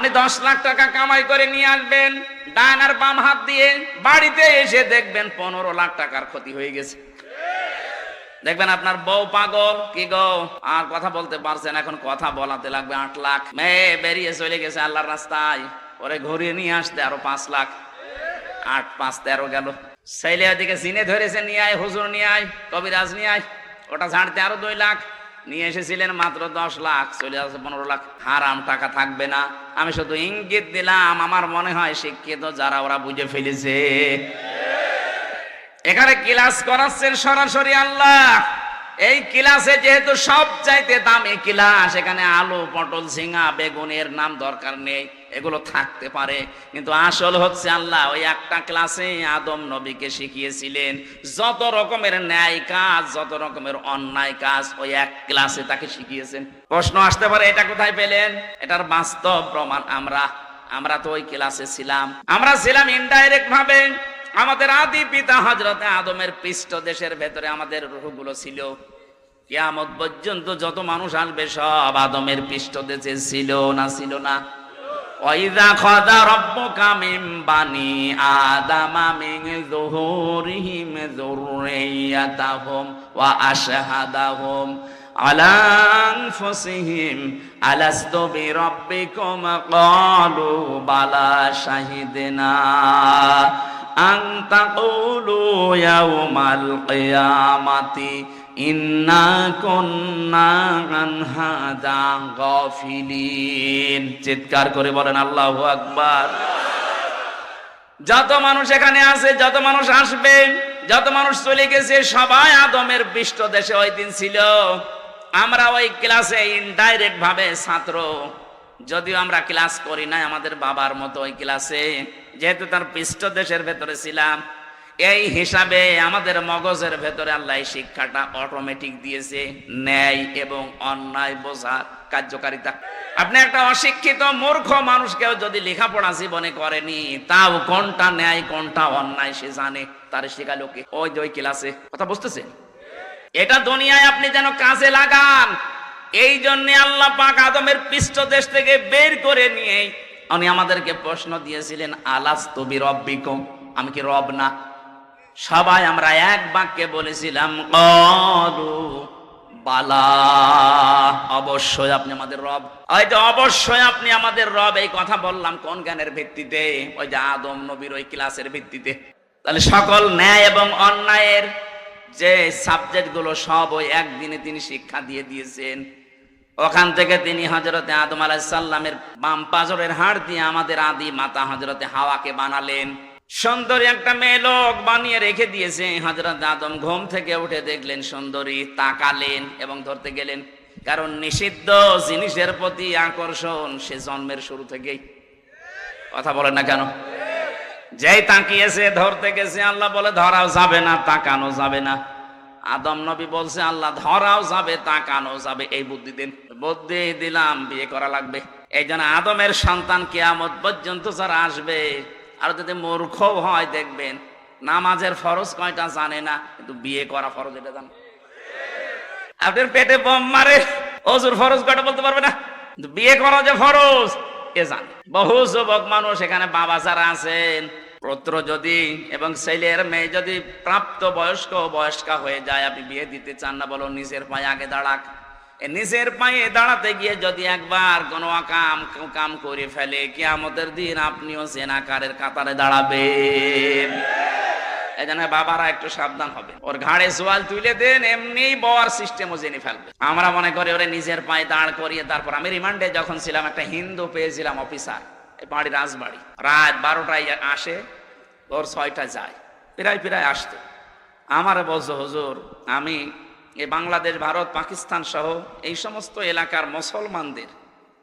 আপনি দশ লাখ টাকা কামাই করে নিয়ে আসবেন, ডান আর বাম হাত দিয়ে বাড়িতে এসে দেখবেন পনেরো লাখ টাকার ক্ষতি হয়ে গেছে। দেখবেন আপনার বউ পাগল, কি গো? আর কথা বলতে পারছেন এখন কথা বলাতে লাগবে আট লাখ। মেয়ে বেরিয়ে চলে গেছে আল্লাহর রাস্তায়। পরে ঘুরিয়ে নিয়ে আসতে আরও পাঁচ লাখ। আট, পাঁচ, তেরো গেল। ছেলে ওদিকে সিনে ধরেছে, নিয়ে আয়, হুজুর নিয়ে আয়, কবিরাজ নিয়ে আয়, ওটা ছাড়তে আরও দুই লাখ। নিয়ে এসেছিলেন মাত্র দশ লাখ, চলে আসছে পনেরো লাখ। হারাম টাকা থাকবে না। আমি শুধু ইঙ্গিত দিলাম, আমার মনে হয় শিক্ষিত যারা ওরা বুঝে ফেলেছে। এখানে ক্লাস করাচ্ছেন সরাসরি আল্লাহ। এই ক্লাসে যেহেতু সব চাইতে দামি ক্লাস, এখানে আলু, পটল, ঝিঙা, বেগুনের নাম দরকার নেই। এগুলো থাকতে পারে। কিন্তু আসল হচ্ছে আল্লাহ ওই একটা ক্লাসে আদম নবীকে শিখিয়েছিলেন, যত রকমের ন্যায় কাজ, যত রকমের অন্যায় কাজ, ওই এক ক্লাসে তাকে শিখিয়েছেন। প্রশ্ন আসতে পারে, এটা কোথায় পেলেন? এটার বাস্তব প্রমাণ আমরা আমরা তো ওই ক্লাসে ছিলাম। আমরা ছিলাম ইনডাইরেক্ট ভাবে। আমাদের আদি পিতা হজরতে আদমের পৃষ্ঠ দেশের ভেতরে আমাদের রুহগুলো ছিল। কিয়ামত পর্যন্ত যত মানুষ আসবে, সব আদমের পৃষ্ঠ দেশে ছিল না ছিল না। ওয়াইদা খাদা মিন বানি আদামা মিন যুহুরিহিম যুররিয়াতাহুম ওয়া আশহাদাহুম আলা আনফুসিহিম আলাস্তু বিরাব্বিকুম ক্বালু বালা শাহিদনা আন তাকুলু ইয়াউমাল কিয়ামাতি ইন্না কুন্না আন হাদা গাফিলিন। চিৎকার করে বলেন, আল্লাহ আকবার। যত মানুষ এখানে আছে, যত মানুষ আসবে, যত মানুষ চলে গেছে, সবাই আদমের পৃষ্ঠ দেশে ওই দিন ছিল। আমরা ওই ক্লাসে ইনডাইরেক্ট ভাবে ছাত্র। যদিও আমরা ক্লাস করি না আমাদের বাবার মতো ওই ক্লাসে। যেহেতু তার পৃষ্ঠ দেশের ভেতরে ছিলাম এই হিসাবে আমাদের মগজের ভেতরে আল্লাহ শিক্ষাটা অটোমেটিক দিয়েছে, ন্যায় এবং অন্যায় বোঝার কার্যকারিতা। আপনি একটা অশিক্ষিত মূর্খ মানুষকেও যদি লেখাপড়া জীবনে করেনি, তাও কোনটা ন্যায়, কোনটা অন্যায় সে জানে, তার শেখালো ওই ওই ক্লাসে। কথা বুঝতেছেন? এটা দুনিয়ায় আপনি যেন কাজে লাগান, এই জন্য আল্লাহ পাক আদমের পৃষ্ঠ দেশ থেকে বের করে নিয়ে, উনি আমাদেরকে প্রশ্ন দিয়েছিলেন আলাস তবি রব্বিকম আমি কি রব না? সবাই আমরা এক বাক্যে বলেছিলাম বালা। অবশ্যই আপনি আমাদের রব। হয়তো অবশ্যই আপনি আমাদের রব, এই কথা বললাম কোন জ্ঞানের ভিত্তিতে? ওই যে আদম নবীর ওই ক্লাসের ভিত্তিতে। তাহলে সকল ন্যায় এবং অন্যায়ের যে সাবজেক্টগুলো সব ওই একদিনে তিনি শিক্ষা দিয়ে দিয়েছেন। ওখান থেকে তিনি হজরতে আদম আলাহিসাল্লামের বাম পাজরের হাড় দিয়ে আমাদের আদি মাতা হজরতে হাওয়াকে বানালেন। সুন্দরী একটা মেয়ে লোক বানিয়ে রেখে দিয়েছে। হজরত আদম ঘুম থেকে উঠে দেখলেন সুন্দরী তাকালেন এবং ধরতে গেলেন, কারণ নিষিদ্ধ জিনিসের প্রতি আকর্ষণ সে জন্মের শুরু থেকেই। কথা বলেন না কেন? যেই তাকিয়েছে, ধরতে গেছে, আল্লাহ বলে, ধরাও যাবে না, তাকানো যাবে না। আদম নবী বলছে, আল্লাহ, ধরাও যাবে, তাকানো যাবে। এই বুদ্ধি দিন, বুদ্ধি দিলাম, বিয়ে করা লাগবে। এই জন্য আদমের সন্তান কেয়ামত পর্যন্ত যারা আসবে আর যদি মূর্খ হয় দেখবেন, নামাজের ফরজ কয়টা জানে না, কিন্তু বিয়ে করা ফরজ এটা জানে। আপনার পেটে বম মারে, অজুর ফরজ কয়টা বলতে পারবে না? বিয়ে করা যে ফরজ, এ জানে। বহু যুবক মানুষ এখানে বাবা যারা আছেন, পুত্র যদি এবং ছেলের মেয়ে যদি প্রাপ্ত বয়স্ক বয়স্কা হয়ে যায়, আপনি বিয়ে দিতে চান না, বলো নিজের পায়ে আগে দাঁড়াক। নিজের পায়ে দাঁড়াতে গিয়ে যদি একবার কোনো কাম কাম করে ফেলে, কেয়ামতের দিন আপনিও জেনাকারের কাতারে দাঁড়াবেন। এই বাবারা একটু সাবধান হবে ওর ঘাড়ে সোয়াল তুলে দেন এমনি বওয়ার সিস্টেমও জেনে ফেলবে। আমরা মনে করি ওরে নিজের পায়ে দাঁড় করিয়ে তারপর আমি রিমান্ডে যখন ছিলাম, একটা হিন্দু পেয়েছিলাম অফিসার বাড়ি রাজবাড়ি। রাত বারোটায় আসে ওর ছয়টা যায়, প্রায় প্রায় আসতো। আমারে বলছো, হুজুর, আমি এই বাংলাদেশ, ভারত, পাকিস্তান সহ এই সমস্ত এলাকার মুসলমানদের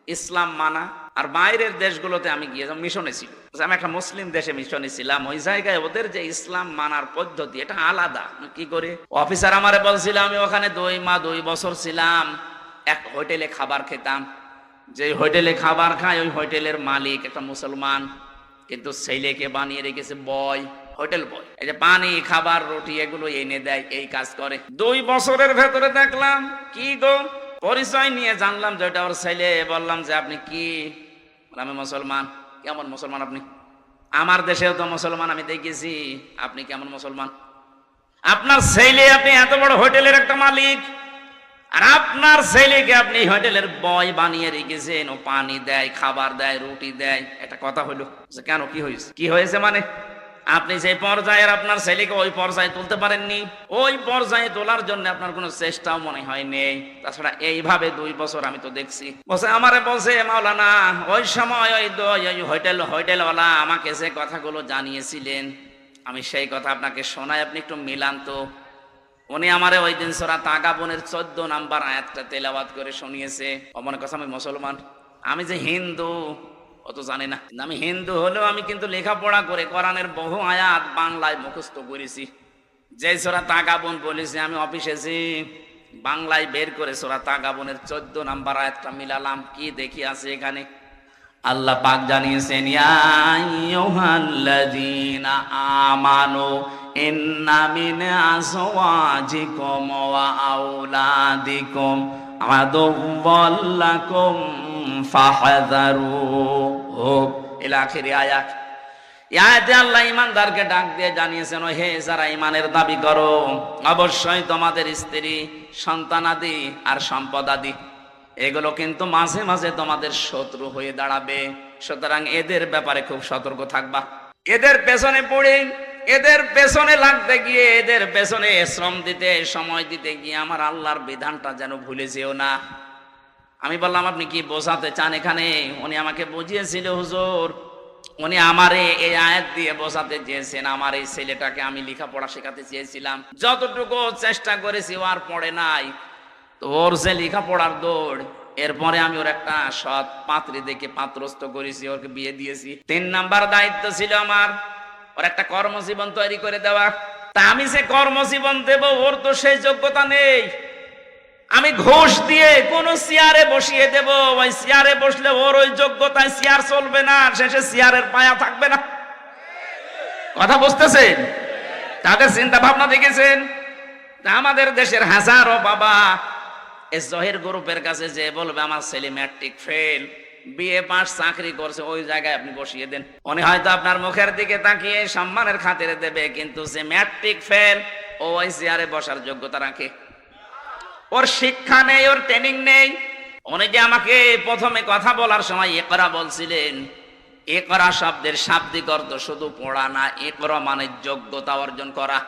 ইসলাম মানা আর বাইরের দেশগুলোতে আমি গিয়ে মিশনে ছিল আমি একটা মুসলিম দেশে মিশনে ছিলাম। ওই জায়গায় ওদের যে ইসলাম মানার পদ্ধতি, এটা আলাদা। কি করে? অফিসার আমারে বলছিল, আমি ওখানে দুই মা দুই বছর ছিলাম। এক হোটেলে খাবার খেতাম। যে হোটেলে খাবার খায়, ওই হোটেলের মালিক একটা মুসলমান। কিন্তু ছেলেকে বানিয়ে রেখেছে বয়। হোটেল বয়। এই যে পানি, খাবার, রুটি এগুলো এনে দেয়, এই কাজ করে। দুই বছরের ভেতরে দেখলাম, কি গো? পরিচয় নিয়ে জানলাম যে ওটা ওর ছেলে। বললাম যে আপনি কি? আমি মুসলমান। কেমন মুসলমান আপনি? আমার দেশেও তো মুসলমান, আমি দেখেছি। আপনি কেমন মুসলমান? আপনার ছেলে আপনি এত বড় হোটেলের একটা মালিক। আর আপনার ছেলেকে আপনি হোটেলের বয় বানিয়ে রেখেছেন। ও পানি দেয়, খাবার দেয়, রুটি দেয়। এটা কথা হলো। কেন, কি হয়েছে? কি হয়েছে মানে? আপনি যে পর্যায়ের আপনার ছেলেকে ওই পর্যায়ে তুলতে পারেননি, ওই পর্যায়ে তোলার জন্য আপনার কোনো চেষ্টাও মনে হয় নেই। তাছাড়া এইভাবে দুই বছর আমি তো দেখছি। বসে আমারে বলছে, মাওলানা, ওই সময় ওই ওই হোটেল, হোটেলওয়ালা আমাকে যে কথাগুলো জানিয়েছিলেন, আমি সেই কথা আপনাকে শোনাই, আপনি একটু মিলান তো। উনি আমারে ওই দিন সোরা তাগাবনের চোদ্দ নাম্বার আয়াতটা তেলাবাদ করে শুনিয়েছে। মনে কথা আমি মুসলমান। আমি যে হিন্দু ও তো জানি না। আমি হিন্দু হলেও আমি কিন্তু লেখাপড়া করে কোরআনের বহু আয়াত বাংলায় মুখস্থ করেছি। যে সোরা তাগাবন বলেছি, আমি অফিসে যে বাংলায় বের করে সোরা তাগাবনের চোদ্দ নাম্বার আয়াতটা মিলালাম। কি দেখি আছে এখানে? আল্লাহ পাক জানিয়েছেন, ইয়া আইয়ুহাল্লাযীনা আমানু ইন্না মিন আজওয়াজিকুম ওয়া আওলাদিকুম আদুওয়াল লাকুম ফাহযারু ইলা আখিরি আয়াত। ইয়াতে আল্লাহ ইমানদারকে ডাক দিয়ে জানিয়েছেন হে যারা ইমানের দাবি করো, অবশ্যই তোমাদের স্ত্রী সন্তানাদি আর সম্পদাদি এগুলো কিন্তু মাঝে মাঝে তোমাদের শত্রু হয়ে দাঁড়াবে। সুতরাং এদের ব্যাপারে খুব সতর্ক থাকবা। এদের পেছনে পড়ে, এদের পেছনে লাগতে গিয়ে, এদের পেছনে শ্রম দিতে, সময় দিতে গিয়ে আমার আল্লাহর বিধানটা যেন ভুলে যেও না। আমি বললাম, আপনি কি বোঝাতে চান এখানে? উনি আমাকে বুঝিয়েছিল, হুজুর, উনি আমারে এই আয়াত দিয়ে বোঝাতে চেয়েছেন। আমার এই ছেলেটাকে আমি লেখাপড়া শেখাতে চেয়েছিলাম। যতটুকু চেষ্টা করেছি, ও আর পড়ে নাই। তো ওর যে লেখাপড়ার দৌড়, এরপরে আমি ওর একটা সৎ পাত্রী দেখে পাত্রস্থ করেছি ওকে বিয়ে দিয়েছি। তিন নাম্বার দায়িত্ব ছিল আমার, ওর একটা কর্মজীবন তৈরি করে দেওয়া। তা আমি যে কর্মজীবন দেব, ওর তো সেই যোগ্যতা নেই। আমি ঘোষ দিয়ে কোন চেয়ারে বসিয়ে দেব, ওই চেয়ারে বসলে ওর ওই যোগ্যতায় চেয়ার চলবে না, শেষে চেয়ারের পায়া থাকবে না। কথা বুঝতেছেন? তাদের চিন্তা ভাবনা দেখেছেন আমাদের দেশের হাজারো বাবা এ জহির গ্রুপের কাছে যে বলবে, আমার ছেলে ম্যাট্রিক ফেল, বিএ পাস চাকরি করছে, ওই জায়গায় আপনি বসিয়ে দেন। উনি হয়তো আপনার মুখের দিকে তাকিয়ে সম্মানের খাতিরে দেবে, কিন্তু যে ম্যাট্রিক ফেল, ও ওই চেয়ারে বসার যোগ্যতা রাখে। ওর শিক্ষা নেই, ওর ট্রেনিং নেই। অনেকে আমাকে প্রথমে কথা বলার সময় একরা বলছিলেন একরা শব্দের শাব্দিক অর্থ শুধু পড়া না একরা মানে যোগ্যতা অর্জন করা।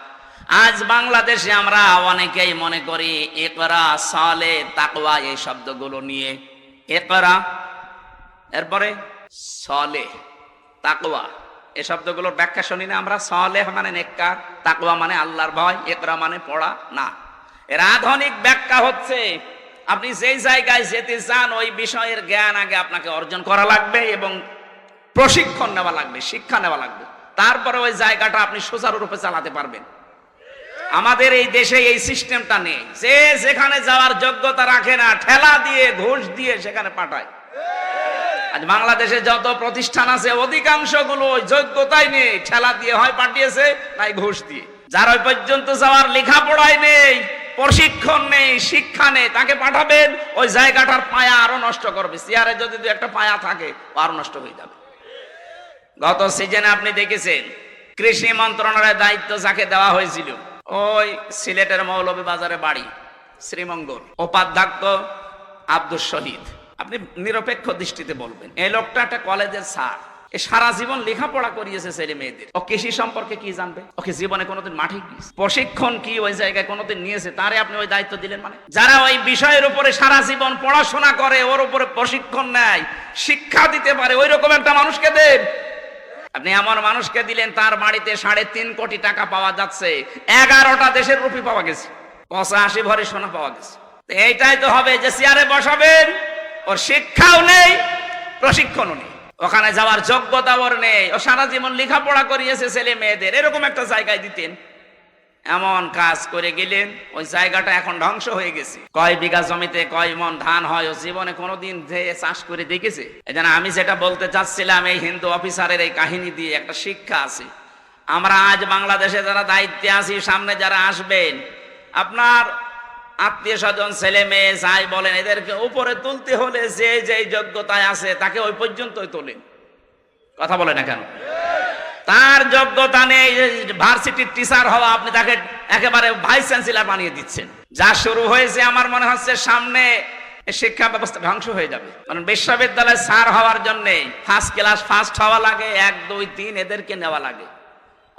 আজ বাংলাদেশে আমরা অনেকেই মনে করি একরা সালে, তাকওয়া এই শব্দগুলো নিয়ে। একরা এরপরে সলে, তাকওয়া। এই শব্দগুলোর ব্যাখ্যা শুনি না আমরা। সলেহ মানে নেককার, তাকওয়া মানে আল্লাহর ভয় একরা মানে পড়া না। এর আধুনিক ব্যাখ্যা হচ্ছে, আপনি যেই জায়গায় যেতে চান, ওই বিষয়ের জ্ঞান আগে আপনাকে অর্জন করা লাগবে এবং প্রশিক্ষণ নেওয়া লাগবে, শিক্ষা নেওয়া লাগবে। তারপরে ওই জায়গাটা আপনি সুচারুরূপে চালাতে পারবেন। আমাদের এই দেশে এই সিস্টেমটা নেই। যে যেখানে যাওয়ার যোগ্যতা রাখে না, ঠেলা দিয়ে, ঘুষ দিয়ে সেখানে পাঠায়। আজ বাংলাদেশে যত প্রতিষ্ঠান আছে অধিকাংশগুলো যোগ্যতাই নেই। ঠেলা দিয়ে হয় পাঠিয়েছে, নাই ঘুষ দিয়ে। যার ওই পর্যন্ত যাওয়ার লেখাপড়াই নেই প্রশিক্ষণ নেই, শিক্ষা নেই, তাকে পাঠাবেন, ওই জায়গাটার পায়া আরও নষ্ট করবে। চেয়ারে যদি একটা পায়া থাকে আরও নষ্ট হয়ে যাবে। গত সিজনে আপনি দেখেছেন, কৃষি মন্ত্রণালয়ের দায়িত্ব যাকে দেওয়া হয়েছিল, ওই সিলেটের মৌলভী বাজারে বাড়ি, শ্রীমঙ্গল, উপাধ্যক্ষ আব্দুল শহীদ। আপনি নিরপেক্ষ দৃষ্টিতে বলবেন, এই লোকটা একটা কলেজের স্যার। এ সারা জীবন লেখাপড়া করিয়েছে ছেলে মেয়েদের। ও কৃষি সম্পর্কে কি জানবে? ওকে জীবনে কোনোদিন মাঠে গিয়েছে। প্রশিক্ষণ কি ওই জায়গায় কোনোদিন নিয়েছে? তারে আপনি ওই দায়িত্ব দিলেন মানে? যারা ওই বিষয়ের উপরে সারা জীবন পড়াশোনা করে, ওর উপরে প্রশিক্ষণ নেয়, শিক্ষা দিতে পারে ওই রকম একটা মানুষকে দেন। আপনি এমন মানুষকে দিলেন, তার বাড়িতে সাড়ে তিন কোটি টাকা পাওয়া যাচ্ছে। এগারোটা দেশের রুপি পাওয়া গেছে। পঁচাশি ভরে সোনা পাওয়া গেছে। এইটাই তো হবে যে চেয়ারে বসাবেন, ওর শিক্ষাও নেই, প্রশিক্ষণও নেই। ওখানে যাওয়ার যোগ্যতা ওর নেই। ও সারা জীবন লেখাপড়া করিয়েছে ছেলে মেয়েদের। এরকম একটা জায়গায় দিতেন। এমন কাজ করে গেলেন, ওই জায়গাটা এখন ধ্বংস হয়ে গেছে। কয় বিঘা জমিতে কয় মন ধান হয়, ও জীবনে কোনোদিন ধেয়ে চাষ করে দেখেছে? এজন্য আমি যেটা বলতে চাচ্ছিলাম, এই হিন্দু অফিসারের এই কাহিনী দিয়ে একটা শিক্ষা আছে। আমরা আজ বাংলাদেশে যারা দায়িত্বে আছি, সামনে যারা আসবেন, আপনার আত্মীয় স্বজন, ছেলে মেয়ে যাই বলেন, এদেরকে উপরে তুলতে হলে যে যে যোগ্যতায় আছে, তাকে ওই পর্যন্তই তোলেন কথা বলে না কেন? তার যোগ্যতা নেই ভার্সিটির টিচার হওয়া, আপনি তাকে একেবারে ভাইস চ্যান্সেলর বানিয়ে দিচ্ছেন। যা শুরু হয়েছে, আমার মনে হচ্ছে সামনে শিক্ষা ব্যবস্থা ধ্বংস হয়ে যাবে। কারণ বিশ্ববিদ্যালয়ে স্যার হওয়ার জন্য ফার্স্ট ক্লাস ফার্স্ট হওয়া লাগে, এক, দুই, তিন এদেরকে নেওয়া লাগে।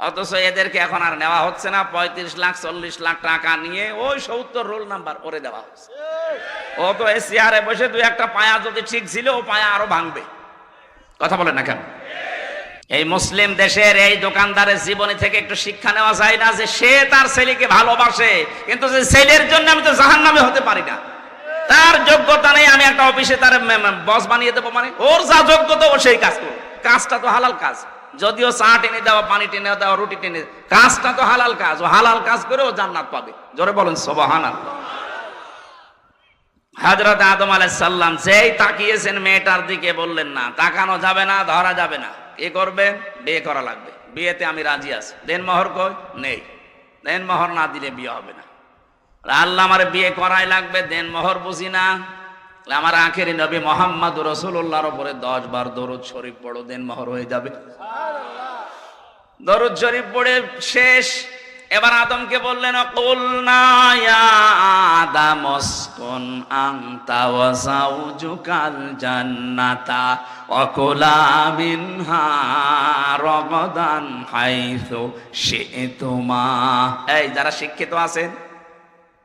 অথচ এদেরকে এখন আর নেওয়া হচ্ছে না। পঁয়ত্রিশ লাখ, চল্লিশ লাখ টাকা নিয়ে ওই সত্তর রোল নাম্বার করে দেওয়া হচ্ছে। ও তো এই চেয়ারে বসে দুই একটা পায়া যদি ঠিক ছিল, ও পায়া আরও ভাঙবে। কথা বলে না কেন? এই মুসলিম দেশের এই দোকানদারের জীবনী থেকে একটু শিক্ষা নেওয়া যায় না যে সে তার ছেলেকে ভালোবাসে, কিন্তু যে ছেলের জন্য আমি তো জাহান নামে হতে পারি না। তার যোগ্যতা নেই, আমি একটা অফিসে তার বস বানিয়ে দেবো মানে। ওর যা যোগ্যতা ও সেই কাজ করো কাজটা তো হালাল কাজ। যদিও চা টেনে দেওয়া, পানি টেনে দেওয়া, রুটি টেনে কাজটা তো হালাল কাজ। ও হালাল কাজ করে ও জান্নাত পাবে। জোরে বলেন সবাহান হাজরত আদম আলাইহিস সাল্লাম যেই তাকিয়েছেন মেয়েটার দিকে বললেন, না, তাকানো যাবে না, ধরা যাবে না। কি করবে? বিয়ে করা লাগবে। বিয়েতে আমি রাজি আছি। দেন মোহর কই? নেই। দেন মোহর না দিলে বিয়ে হবে না। আল্লাহ আমার বিয়ে করাই লাগবে দেন মোহর বুঝি না। আমার আখেরি নবী মোহাম্মদ রসুল্লাহর উপরে দশ বার দরুদ শরীফ পড়ো, দেন মহর হয়ে যাবে। দরুদ শরীফ পড়ে শেষ। এবার আদমকে বললেন কুলনা ইয়া আদম উসকুন আনতা ওয়া যাওজুকাল জান্নাতা এই, যারা শিক্ষিত আছেন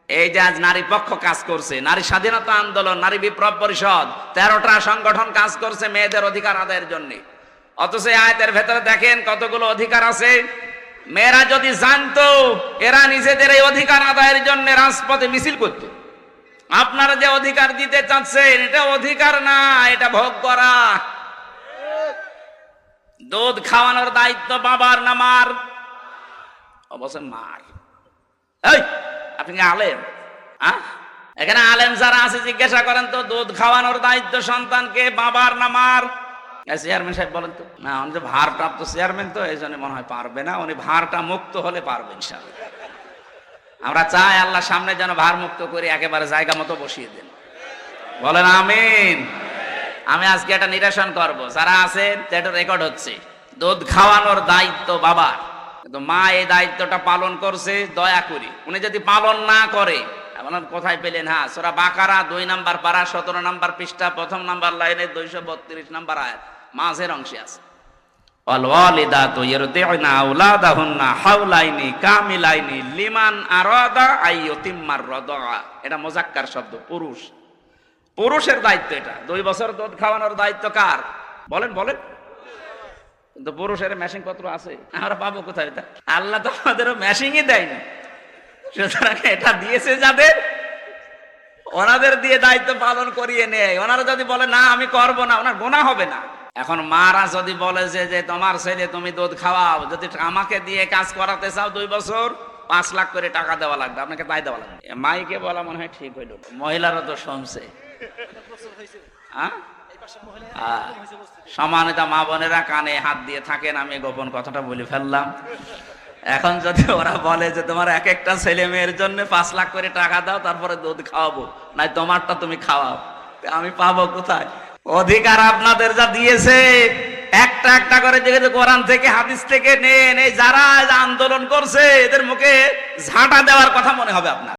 এই যে আজ নারী পক্ষ কাজ করছে, নারী স্বাধীনতা আন্দোলন, নারী বিপ্লব পরিষদ, তেরোটা সংগঠন কাজ করছে মেয়েদের অধিকার আদায়ের জন্য। অথচ আয়তের ভেতরে দেখেন কতগুলো অধিকার আছে। মেয়েরা যদি জানতো, এরা নিজেদের এই অধিকার আদায়ের জন্য রাজপথে মিছিল করত। আপনারা যে অধিকার দিতে চাচ্ছেন, এটা অধিকার না, এটা ভোগ করা। দুধ খাওয়ানোর দায়িত্ব বাবার না মার? অবশ্য মার। এই! আপনি আলেম? এখানে আলেম যারা আছে, জিজ্ঞাসা করেন তো, দুধ খাওয়ানোর দায়িত্ব সন্তানকে, বাবার না মার? চেয়ারম্যান সাহেব বলেন তো, না, উনি তো ভারপ্রাপ্ত চেয়ারম্যান তো, এই জন্য মনে হয় পারবে না। উনি ভারটা মুক্ত হলে পারবে ইনশাআল্লাহ। আমরা চাই আল্লাহ সামনে যেন ভার মুক্ত করে একেবারে জায়গা মতো বসিয়ে দেন। বলেন, আমিন। আমি আজকে একটা নিরসন করব। যারা আছেন এটা রেকর্ড হচ্ছে। দুধ খাওয়ানোর দায়িত্ব বাবার। কিন্তু মা এই দায়িত্বটা পালন করছে, দয়া করি। উনি যদি পালন না করে কোথায় পেলেন? হ্যাঁ সোরা দুই নাম্বার সতেরো নাম্বার পৃষ্ঠা, প্রথম নাম্বার লাইনে দুইশো বত্রিশ নাম্বার মাঝের অংশে আছে। এটা শব্দ, পুরুষ। পুরুষের দায়িত্ব এটা। দুই বছর দুধ খাওয়ানোর দায়িত্ব কার? বলেন বলেন। কিন্তু পুরুষের মেশিং পত্র আছে, আমরা পাবো কোথায় এটা? আল্লাহ তো আমাদের মেশিংই দেয়নি সুতরাং এটা দিয়েছে যাদের, ওনাদের দিয়ে দায়িত্ব পালন করিয়ে নেয়। ওনারা যদি বলে, না, আমি করব না, ওনার গোনা হবে না। এখন মারা যদি বলে যে যে তোমার ছেলে, তুমি দুধ খাওয়াও, যদি আমাকে দিয়ে কাজ করাতে চাও দুই বছর, পাঁচ লাখ করে টাকা দেওয়া লাগবে, আপনাকে তাই দেওয়া লাগবে। মাইকে বলা মনে হয় ঠিক হইল। মহিলারা তো শুনছে। হ্যাঁ সমানিতা মা বোনেরা, কানে হাত দিয়ে থাকেন, আমি গোপন কথাটা বলে ফেললাম। এখন যদি ওরা বলে যে তোমার এক একটা ছেলে মেয়ের জন্য পাঁচ লাখ করে টাকা দাও, তারপরে দুধ খাওয়াবো। নাই, তোমারটা তুমি খাওয়াও। আমি পাবো কোথায়? অধিকার আপনাদের যা দিয়েছে, একটা একটা করে যেহেতু কোরআন থেকে, হাদিস থেকে নেন এই যারা আন্দোলন করছে, এদের মুখে ঝাঁটা দেওয়ার কথা মনে হবে আপনার।